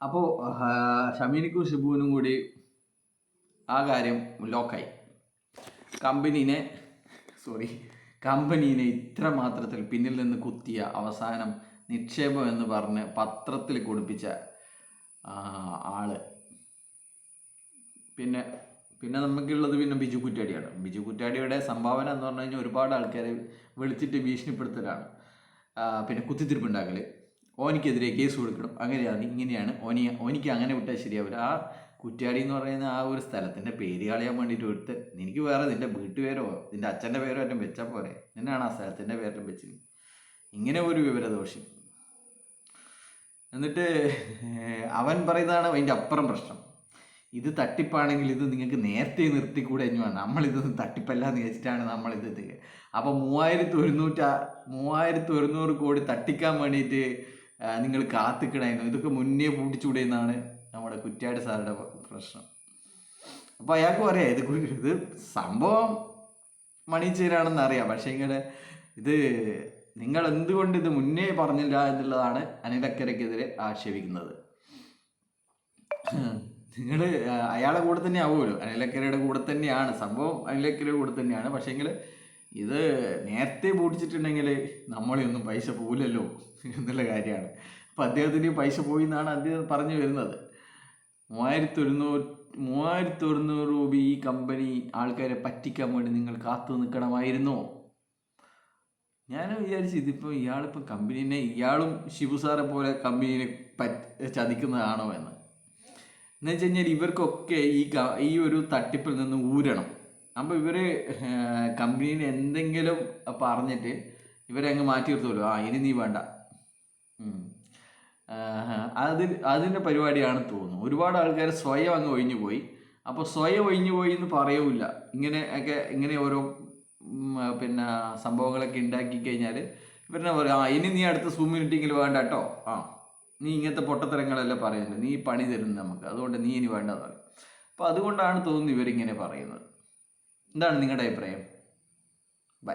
അപ്പോൾ ഷമീനിക്കും ഷിബുവിനും കൂടി ആ കാര്യം ലോക്കായി കമ്പനീനെ സോറി കമ്പനീനെ ഇത്ര മാത്രത്തിൽ പിന്നിൽ നിന്ന് കുത്തിയ അവസാനം നിക്ഷേപം എന്ന് പറഞ്ഞ് പത്രത്തിൽ കൊടുപ്പിച്ച ആൾ. പിന്നെ പിന്നെ നമുക്കുള്ളത് പിന്നെ ബിജു കുറ്റാടിയാണ്. ബിജു കുറ്റാടിയുടെ സംഭാവന എന്ന് പറഞ്ഞു കഴിഞ്ഞാൽ ഒരുപാട് ആൾക്കാരെ വിളിച്ചിട്ട് ഭീഷണിപ്പെടുത്തലാണ്. പിന്നെ കുത്തിത്തിരിപ്പുണ്ടാക്കൽ ഓനിക്കെതിരെ കേസ് കൊടുക്കണം. അങ്ങനെയാണ് ഇങ്ങനെയാണ്. ഓനി ഓനിക്ക് അങ്ങനെ വിട്ടാൽ ശരിയാവില്ല ആ കുറ്റ്യാടി എന്ന് പറയുന്ന ആ ഒരു സ്ഥലത്തിന്റെ പേര് കളയാൻ വേണ്ടിയിട്ട് എടുത്ത് എനിക്ക് വേറെ നിന്റെ വീട്ടുപേരോ നിന്റെ അച്ഛന്റെ പേരോ എല്ലാം വെച്ചാൽ പോരെ. നിന്നാണ് ആ സ്ഥലത്തിന്റെ പേരെല്ലാം വെച്ചത്. ഇങ്ങനെ ഒരു വിവരദോഷം. എന്നിട്ട് അവൻ പറയുന്നതാണ് അതിന്റെ അപ്പുറം പ്രശ്നം. ഇത് തട്ടിപ്പാണെങ്കിൽ ഇത് നിങ്ങൾക്ക് നേരത്തെ നിർത്തിക്കൂടെ വേണം നമ്മളിത് തട്ടിപ്പല്ല എന്ന് വെച്ചിട്ടാണ് നമ്മളിത് അപ്പോൾ മൂവായിരത്തി ഒരുന്നൂറ്റ മൂവായിരത്തി ഒരുന്നൂറ് കോടി തട്ടിക്കാൻ വേണ്ടിയിട്ട് നിങ്ങൾ കാത്തിക്കണമായിരുന്നു ഇതൊക്കെ മുന്നേ പൂട്ടിച്ചൂടെ എന്നാണ് നമ്മുടെ കുറ്റ്യാട് സാറുടെ പ്രശ്നം. അപ്പോൾ അയാൾക്ക് പറയാം ഇത് ഇത് സംഭവം മണിച്ചേരാണെന്ന് അറിയാം. പക്ഷേ ഇങ്ങനെ ഇത് നിങ്ങൾ എന്തുകൊണ്ട് ഇത് മുന്നേ പറഞ്ഞില്ല എന്നുള്ളതാണ് അനിലക്കരയ്ക്കെതിരെ ആക്ഷേപിക്കുന്നത്. നിങ്ങൾ അയാളെ കൂടെ തന്നെ ആവുമല്ലോ. അനിലക്കരയുടെ കൂടെ തന്നെയാണ്. സംഭവം അനിലക്കരയുടെ കൂടെ തന്നെയാണ്. പക്ഷേങ്കിൽ ഇത് നേരത്തെ പൂട്ടിച്ചിട്ടുണ്ടെങ്കിൽ നമ്മളെയൊന്നും പൈസ പോവില്ലല്ലോ എന്നുള്ള കാര്യമാണ്. അപ്പം അദ്ദേഹത്തിന് പൈസ പോയി എന്നാണ് അദ്ദേഹം പറഞ്ഞു വരുന്നത്. മൂവായിരത്തി ഒരുന്നൂറ് മൂവായിരത്തി ഒരുന്നൂറ് രൂപ ഈ കമ്പനി ആൾക്കാരെ പറ്റിക്കാൻ വേണ്ടി നിങ്ങൾ കാത്തു നിൽക്കണമായിരുന്നോ? ഞാൻ വിചാരിച്ചു ഇതിപ്പോൾ ഇയാളിപ്പോൾ കമ്പനീനെ ഇയാളും ശിവു സാറെ പോലെ കമ്പനീനെ പറ്റ ചതിക്കുന്നതാണോ എന്ന്. എന്ന് വെച്ച് കഴിഞ്ഞാൽ ഇവർക്കൊക്കെ ഈ ഈ ഒരു തട്ടിപ്പിൽ നിന്ന് ഊരണം. അപ്പോൾ ഇവർ കമ്പനിയിൽ എന്തെങ്കിലും പറഞ്ഞിട്ട് ഇവരെ അങ്ങ് മാറ്റി നിർത്തുമല്ലോ. ആ ഇനി നീ വേണ്ട. അതിൽ അതിന്റെ പരിപാടിയാണ് തോന്നുന്നു. ഒരുപാട് ആൾക്കാർ സ്വയം അങ്ങ് ഒഴിഞ്ഞു പോയി. അപ്പോൾ സ്വയം ഒഴിഞ്ഞു പോയി എന്ന് പറയൂല ഇങ്ങനെ ഒക്കെ ഇങ്ങനെ ഓരോ പിന്നെ സംഭവങ്ങളൊക്കെ ഉണ്ടാക്കി കഴിഞ്ഞാൽ ഇവരെന്നെ പറയും ആ ഇനി നീ അടുത്ത സൂം മീറ്റിങ്ങിൽ വേണ്ട കേട്ടോ. ആ നീ ഇങ്ങനത്തെ പൊട്ടത്തരങ്ങളെല്ലാം പറയുന്നത് നീ പണി തരുന്നു നമുക്ക്. അതുകൊണ്ട് നീ ഇനി വേണ്ടതാണ് അപ്പോൾ അതുകൊണ്ടാണ് തോന്നുന്നു ഇവരിങ്ങനെ പറയുന്നത്. എന്താണ് നിങ്ങളുടെ അഭിപ്രായം? ബൈ.